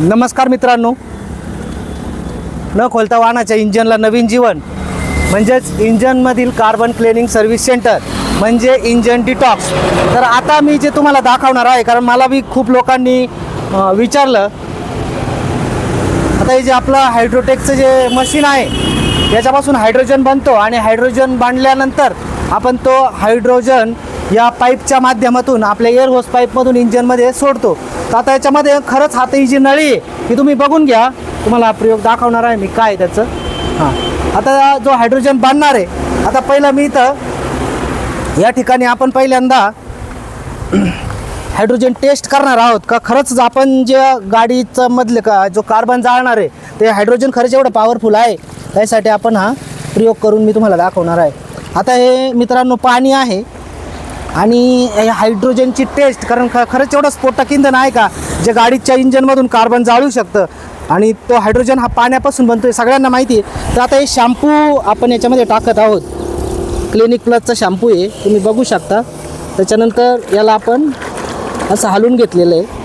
नमस्कार मित्रांनो. न खोलता वाहनाच्या इंजनला नवीन जीवन. म्हणजेच इंजनमधील कार्बन क्लिनिंग सर्व्हिस सेंटर म्हणजे इंजन डिटॉक्स तर आता मी जे तुम्हाला दाखवणार आहे कारण मला बी खूप लोकांनी विचारलं. आता हे जे आपलं हायड्रोटेकचं जे मशीन आहे याच्यापासून हायड्रोजन बनतो आणि हायड्रोजन बांधल्यानंतर आपण तो हायड्रोजन या पाईपच्या माध्यमातून आपल्या एअर होस पाईपमधून इंजनमध्ये सोडतो. तर आता याच्यामध्ये खरंच हात ही जी नळी आहे ती तुम्ही बघून घ्या. तुम्हाला प्रयोग दाखवणार आहे मी काय त्याचं. हां. आता जो हायड्रोजन बांधणार आहे आता पहिलं मी इथं या ठिकाणी आपण पहिल्यांदा हायड्रोजन टेस्ट करणार आहोत का? खरंच आपण जे गाडीचं मधलं का जो कार्बन जाळणार आहे ते हायड्रोजन खरंच एवढं पॉवरफुल आहे. त्यासाठी आपण हा प्रयोग करून मी तुम्हाला दाखवणार आहे. आता हे मित्रांनो पाणी आहे. आणि हायड्रोजनची टेस्ट कारण ख खरंच एवढं स्फोटक इंधन आहे का? जे गाडीच्या इंजनमधून कार्बन जाळू शकतं. आणि तो हायड्रोजन हा पाण्यापासून बनतो आहे सगळ्यांना माहिती आहे. तर आता हे शॅम्पू आपण याच्यामध्ये टाकत आहोत. क्लिनिक प्लसचा शॅम्पू आहे तुम्ही बघू शकता. त्याच्यानंतर याला आपण असं हलवून घेतलेलं आहे.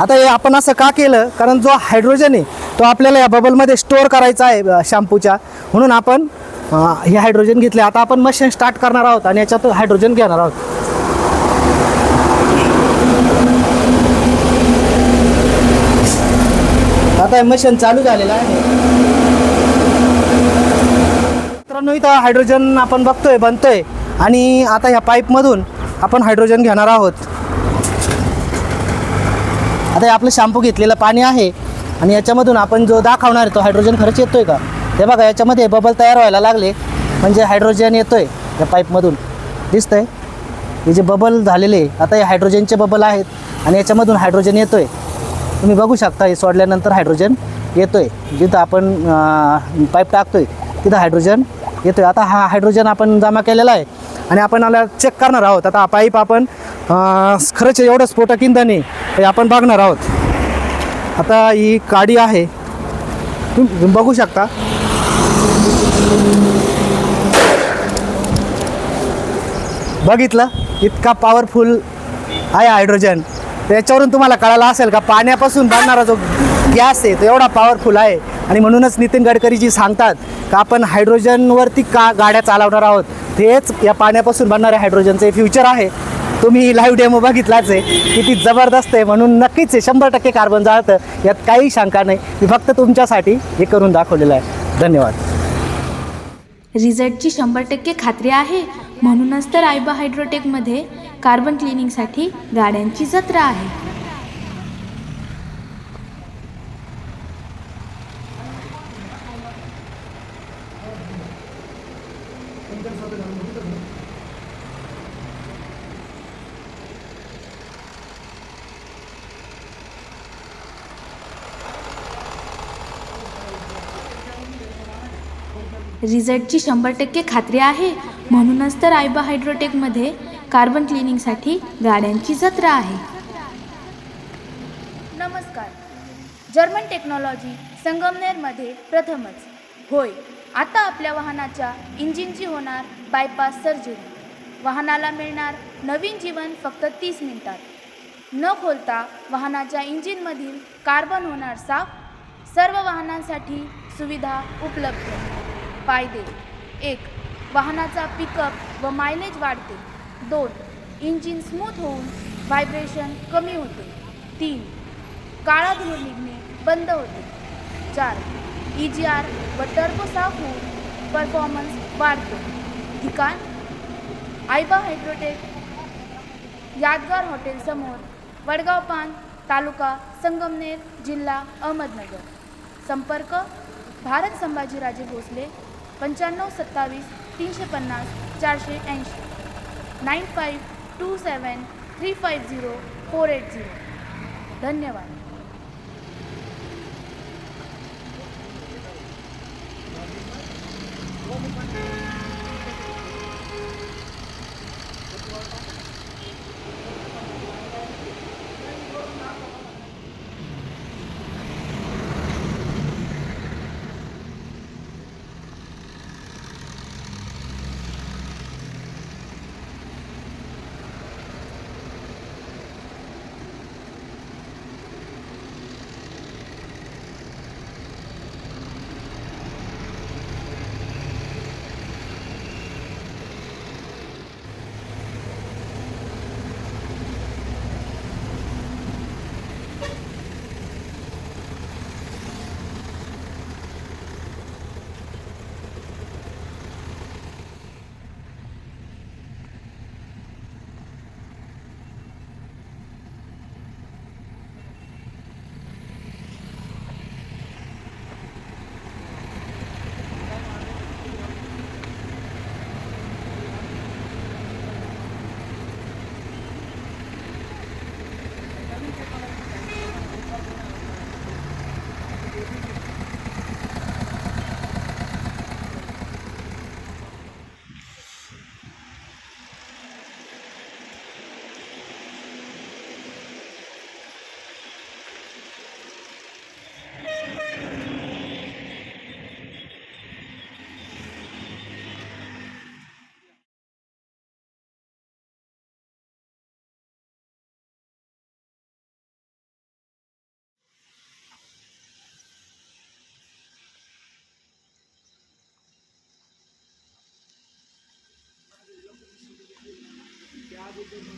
आता हे आपण असं का केलं? कारण जो हायड्रोजन आहे तो आपल्याला या बबलमध्ये स्टोअर करायचा आहे शॅम्पूच्या म्हणून आपण हे हायड्रोजन घेतले आता आपण मशीन स्टार्ट करणार आहोत आणि याच्यात हायड्रोजन घेणार आहोत. आता हे मशीन चालू झालेलं आहे. मित्रांनो इथं हायड्रोजन आपण बघतोय बनतोय. आणि आता ह्या पाईपमधून आपण हायड्रोजन घेणार आहोत. आता हे आपलं शॅम्पू घेतलेलं पाणी आहे. आणि याच्यामधून आपण जो दाखवणार आहे तो हायड्रोजन खरंच येतोय का? हे बघा याच्यामध्ये बबल तयार व्हायला लागले. म्हणजे हायड्रोजन येतो आहे या पाईपमधून दिसतंय? हे जे बबल झालेले आता हे हायड्रोजनचे बबल आहेत आणि याच्यामधून हायड्रोजन येतो आहे तुम्ही बघू शकता हे सोडल्यानंतर हायड्रोजन येतो आहे जिथं आपण पाईप टाकतो आहे तिथं हायड्रोजन येतो आहे आता हा हायड्रोजन आपण जमा केलेला आहे आणि आपण आला चेक करणार आहोत. आता हा पाईप आपण खरंच एवढं स्फोटक इंधन आहे हे आपण बघणार आहोत. आता ही गाडी आहे. तुम्ही बघू शकता. बघितलं? इतका पॉवरफुल आहे हायड्रोजन त्याच्यावरून तुम्हाला कळालं असेल का पाण्यापासून बनणारा जो गॅस आहे तो एवढा पॉवरफुल आहे. आणि म्हणूनच नितीन गडकरीजी सांगतात का आपण हायड्रोजनवरती का गाड्या चालवणार आहोत? तेच या पाण्यापासून बनणाऱ्या हायड्रोजनचं फ्युचर आहे. तुम्ही लाईव्ह डेमो बघितलाच आहे. किती जबरदस्त आहे. म्हणून नक्कीच आहे शंभर टक्के कार्बन जाळतं. यात काही शंका नाही. मी फक्त तुमच्यासाठी हे करून दाखवलेलं आहे. धन्यवाद. रिझल्टची शंभर टक्के खात्री आहे. म्हणूनच तर आयबा हायड्रोटेकमध्ये कार्बन क्लिनिंगसाठी गाड्यांची जत्रा आहे. रिझल्टची शंभर टक्के खात्री आहे. म्हणूनच तर आयबा हायड्रोटेकमध्ये कार्बन क्लिनिंगसाठी गाड्यांची जत्रा आहे. नमस्कार. जर्मन टेक्नॉलॉजी संगमनेरमध्ये प्रथमच. होय आता आपल्या वाहनाच्या इंजिनची होणार बायपास सर्जरी वाहनाला मिळणार नवीन जीवन फक्त तीस मिनिटात. न खोलता वाहनाच्या इंजिनमधील कार्बन होणार साफ. सर्व वाहनांसाठी सुविधा उपलब्ध. फायदे एक वाहनाचा पिकअप व मायलेज वाढते. दोन इंजिन स्मूथ होऊन व्हायब्रेशन कमी होते. तीन काळा धूर निघणे बंद होते. चार ई जी आर व टर्बोसाफ होऊन परफॉर्मन्स वाढतो. ठिकाण आयबा हायड्रोटेक. यादगार हॉटेलसमोर वडगाव पान तालुका संगमनेर जिल्हा अहमदनगर. संपर्क भारत संभाजीराजे भोसले. पंच्याण्णव सत्तावीस तीनशे पन्नास चारशे ऐंशी. Nine five two seven three five zero four eight zero. धन्यवाद.